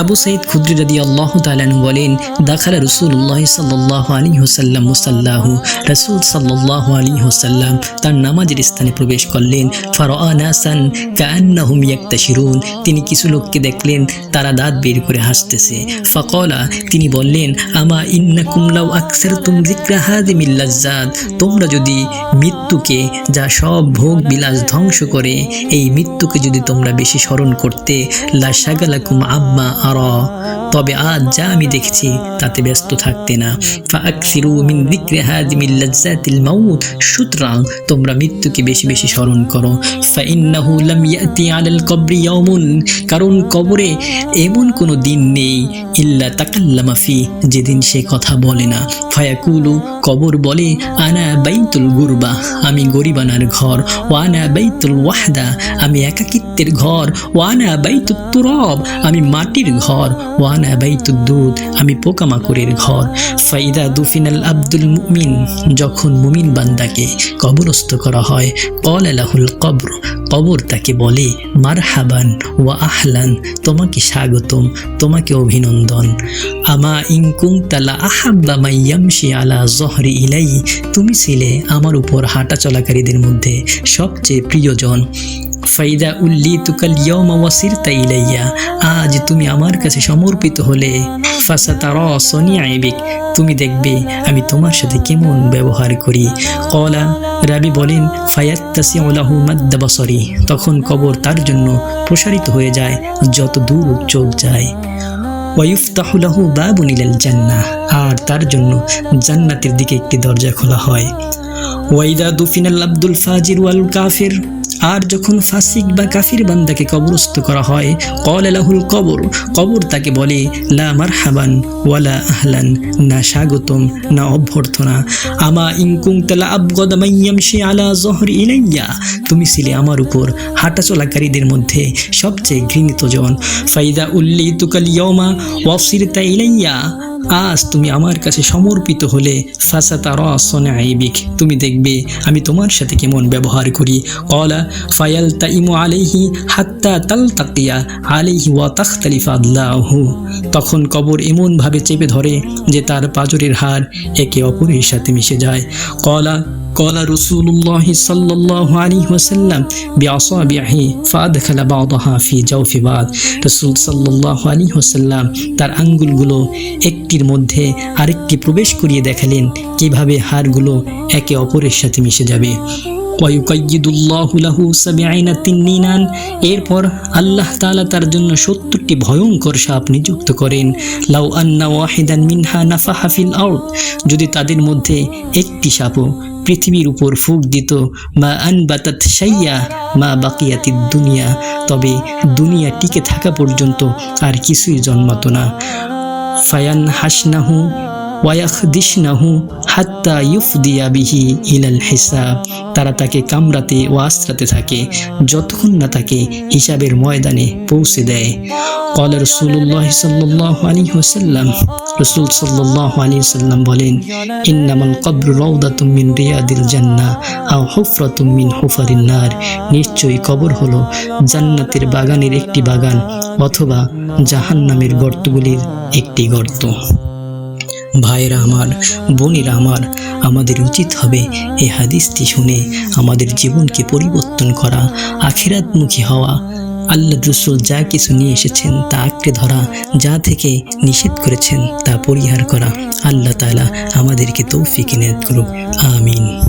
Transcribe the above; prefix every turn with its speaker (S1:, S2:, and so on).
S1: আবু সাইদ খুদ্রি রাদি আল্লাহ তালান বলেন, দাখালা রসুল্লাহ সাল্লাহ আলী হোসাল্লাম মুসাল্লাহ। রসুল সাল্লাহ আলী হোসাল্লাম তার নামাজের স্থানে প্রবেশ করলেন। ফারানাসান কান্নাহুম ইয়াক্তাশিরুন। তিনি কিছু লোককে দেখলেন, তারা দাঁত বের করে হাসতেছে। ফকলা, তিনি বললেন, আমা ইন্নাকুম লাউ আকসারতুম যিকরা হাদিমিল লাজ্জাত। তোমরা যদি মৃত্যুকে, যা সব ভোগ বিলাস ধ্বংস করে, এই মৃত্যুকে যদি তোমরা বেশি স্মরণ করতে, লা শাগালাকুম আম্মা আর তবে আজ যা আমি দেখছি, তাতে ব্যস্ত থাকতে না। সুতরাং তোমরা মৃত্যুকে বেশি বেশি স্মরণ করো। কারণ কবরে এমন কোনো দিন নেই, ইল্লা তাকাল্লামা ফি। যেদিন সে কথা বলে না। ফায়াকুলু, কবর বলে, আনা বাইতুল গুরবা। আমি গরিবানার ঘর। ওয়ানা বাইতুল ওয়াহদা। আমি একাকিত্বের ঘর। ওয়ানা বাইতুত তুরব। আমি মাটির ঘর। ওয়ানা বাইতুদ দুধ আমি পোকামাকড়ের ঘর। ফাইদা দুফিনাল আব্দুল মুমিন, যখন মুমিন বান্দাকে কবরস্থ করা হয় কল আলাহুল কবর। কবর তাকে বলে, মারহাবান ওয়া আহলান, তোমাকে স্বাগতম, তোমাকে অভিনন্দন। আমা ইনকুং তালা আহাব্বা মাইয়ামশি আলা জহরি ইলাই তুমি ছিলে আমার উপর হাঁটা চলাকারীদের মধ্যে সবচেয়ে প্রিয়জন। ফাইদা উল্লি তুকাল ইয়মা ওয়াসিরতা ইলাইয়া। আজ তুমি আমার কাছে সমর্পিত হলে। ফাসাতার সনি আইবিক তুমি দেখবে আমি তোমার সাথে কেমন ব্যবহার করি। কলা রাবি বলেন ফায়াত্তাসি ওলাহু মাদ্দাবসরি তখন কবর তার জন্য প্রসারিত হয়ে যায়, যত দূর চোখ যায়। ওয়ুফতাহুলাহু বাবুনিলাল জান্না। আর তার জন্য জান্নাতের দিকে একটি দরজা খোলা হয়। ওয়াইদা দুফিনাল আব্দুল ফাজির ওয়াল কাফির। আর যখন ফাসিক বা কাফির বান্দাকে কবরস্থ করা হয় কল কবর। কবর তাকে বলে, লা মারহাবান ওয়ালা আহলান, না স্বাগতম, না অভ্যর্থনা। আমা ইনকুম তালা আবগদ মাইয়ামশি আলা জহর ইলাইয়া। তুমি ছিলে আমার উপর, হাঁটা চলাকারীদের মধ্যে সবচেয়ে ঘৃণিত জন। ফাইদা উল্লি তুকাল ইয়মা ওয়াফসিরতা ইলাইয়া। আজ তুমি আমার কাছে সমর্পিত হলে, ফাসাতা রসনে আইবিক। তুমি দেখবে, আমি তোমার সাথে কেমন ব্যবহার করি। কলা ফায়াল তা ইমো আলাইহি হাত্তা তাল তাকিয়া আলাইহি ওয়া তাখতালিফা আল্লাহু তখন কবর এমনভাবে চেপে ধরে যে তার পাজরের হার একে অপরের সাথে মিশে যায়। কলা قال رسول الله صلى الله عليه وسلم بأصابعه فأدخل بعضها في جوف بعض রসুল সাল্লাহ আলী হোসাল্লাম তার আঙ্গুলগুলো একটির মধ্যে আরেকটি প্রবেশ করিয়ে দেখালেন কিভাবে হাড়গুলো একে অপরের সাথে মিশে যাবে ওয়াইকাইদুল্লাহুলাহু সাবিআইনা তিন্নিনান এরপর আল্লাহ তাআলা তার জন্য সত্তরটি ভয়ঙ্কর সাপ নিযুক্ত করেন লাউ আন্না ওয়াহিদান মিনহা নাফাহা ফিল আউট যদি তাদের মধ্যে একটি সাপও পৃথিবীর উপর ফুক দিত, মা আনবাতাত সাইয়া মা বাকিয়াতি দুনিয়া। তবে দুনিয়া টিকে থাকা পর্যন্ত আর কিছুই জন্মাতো না। ফায়ান হাসনাহু ওয়ায়াখদিসনাহু হাত্তা ইউফদিয়া বিহি ইলাল হিসাব। তারা তাকে কামড়াতে ও আশ্রাতে থাকে, যতক্ষণ না তাকে হিসাবের ময়দানে পৌঁছে দেয়। কল রসুল্লাহ সাল্লাহ আলী হোসাল্লাম রসুল সাল্লাহ আলী সাল্লাম বলেন, ইন্নামাল কবর রৌদাতুম মিন রিয়াদিল জান্না আও হুফরাতুম মিন হুফারিন নার। নিশ্চয়ই কবর হলো জান্নাতের বাগানের একটি বাগান অথবা জাহান্নামের গর্তগুলির একটি গর্ত। ভাইরা আমার, বোনেরা আমার, আমাদের উচিত হবে এ হাদিসটি শুনে আমাদের জীবনকে পরিবর্তন করা, আখিরাতমুখী হওয়া। আল্লাহ রসুল যা কিছু নিয়ে এসেছেন তা আঁকড়ে ধরা, যা থেকে নিষেধ করেছেন তা পরিহার করা। আল্লাহ তালা আমাদেরকে তৌফিক নেত করুক। আমিন।